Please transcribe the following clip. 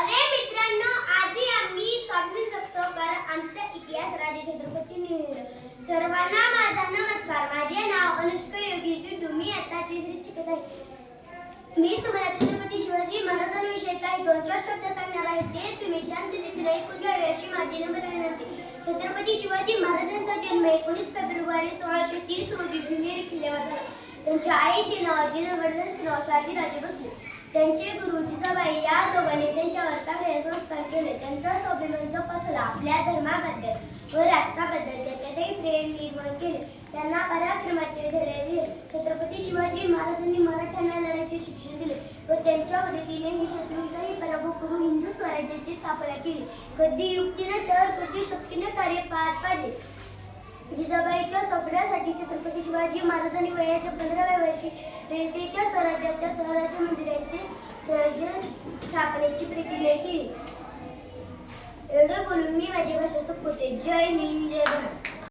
अरे मित्रांनो आधी आम्ही स्वामी सप्तोकर आमचा इतिहास राजे छत्रपती लिहिलेलं सर्वांना माझा नमस्कार. माझे नाव अनुष्का योगी तुम्ही आता तिसरी शिकत आहे मी तुम्हाला छत्रपती शिवाजी महाराजांविषयी काही दोन चार शब्द सांगणार आहे. ते तुम्ही शांत चित्र ऐकून घ्यावे अशी माझी नम्र विनंती. छत्रपती शिवाजी महाराजांचा जन्म एकोणीस फेब्रुवारी सोळाशे तीस रोजी जुनेरी किल्ल्यावर झाला. त्यांच्या आईचे नाव जिनवर्धन नाव राजे त्यांचे गुरु जबाई या दोघांनी त्यांच्यावर चांगले संस्कार केले. त्यांचा स्वाभिमान जोपासला. आपल्या धर्माबद्दल व राष्ट्राबद्दल त्याच्यातही प्रेम निर्माण केले. त्यांना पराक्रमाचे धडे दिले. छत्रपती शिवाजी महाराजांनी मराठ्यांना लढायचे शिक्षण दिले व त्यांच्या मदतीने ही शत्रूंचाही पराभव करून हिंदू स्वराज्याची स्थापना केली. कधी युक्तीने तर कधी शक्तीने कार्य पार पाडले. जिजाबाईच्या स्वप्नासाठी छत्रपती शिवाजी महाराजांनी वयाच्या पंधराव्या वर्षी रेतेच्या स्वराज्याच्या मंदिराचे स्थापनेची प्रतिज्ञा केली. एवढं बोलून मी माझी भाषा संपवते. जय हिंद जय भारत.